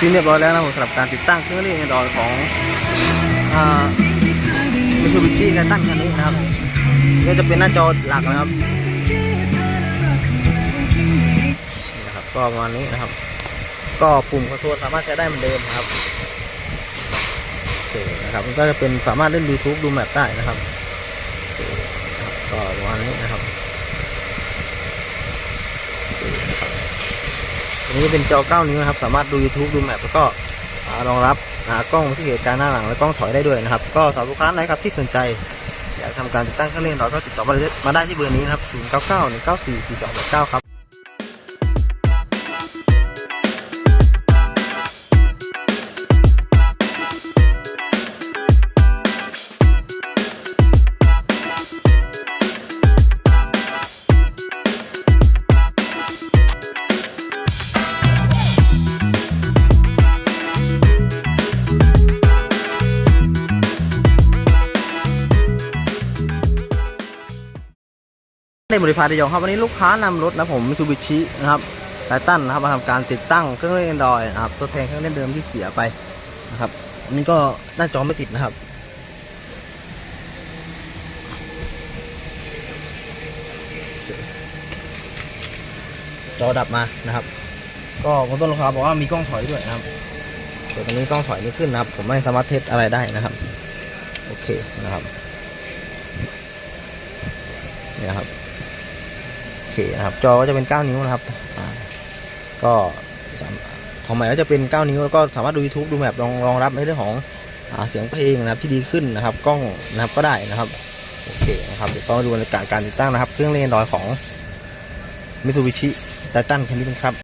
สิ้นเรียบร้อยแล้วนะผมสำหรับการติดตั้งเครื่องเล่น Android ของอ่ามิซูบิชิไททันคันนี้นะครับนี่จะเป็นหน้าจอหลักนะครับนะครับ ก็ประมาณนี้นะครับ ก็ปุ่มคอนโทรลสามารถใช้ได้เหมือนเดิมครับโอเคนะครับก็จะเป็นสามารถเล่น YouTube ดูแมปได้นะครับก็ประมาณนี้นะครับโอเคนะครับอั นนี้เป็นจอ 9 นิ้วนะครับ สามารถดู YouTube ดูแมปแล้วก็รองรับกล้องที่เหตุการณ์หน้าหลังและกล้องถอยได้ด้วยนะครับ ก็สำหรับลูกค้าไหนครับที่สนใจอยากทำการติดตั้งเครื่องเล่นเราก็ติดต่อมาได้มาได้ที่เบอร์นี้นะครับ 099 194 4289 ครับ ในบริพารระยองครับวันนี้ลูกค้านำรถนะผมมิซูบิชินะครับไททันนะครับมาทำการติดตั้งเครื่องเล่น Android นะครับตัวแทนเครื่องเล่นเดิมที่เสียไปนะครับอันนี้ก็หน้าจอไม่ติดนะครับ จอดับมานะครับ ก็คนต้นลูกค้าบอกว่ามีกล้องถอยด้วยนะครับแต่ตอนนี้กล้องถอยไม่ขึ้นนะครับ ผมไม่สามารถเทสอะไรได้นะครับ โอเคนะครับนี่นะครับ เคนะครับ จอก็จะเป็น 9 นิ้วนะครับก็ของใหม่ก็จะเป็น 9 นิ้วแล้วก็สามารถดู YouTube ดูแมปรองรองรับในเรื่องของอเสียงเพลงนะครับที่ดีขึ้นนะครับ กล้องนะครับก็ได้นะครับโอเคนะครับเดี๋ยวต้องดูบรรยากาศการติดตั้งนะครับ เครื่องเล่นดอยของ Mitsubishi Titan คันนี้กันครับ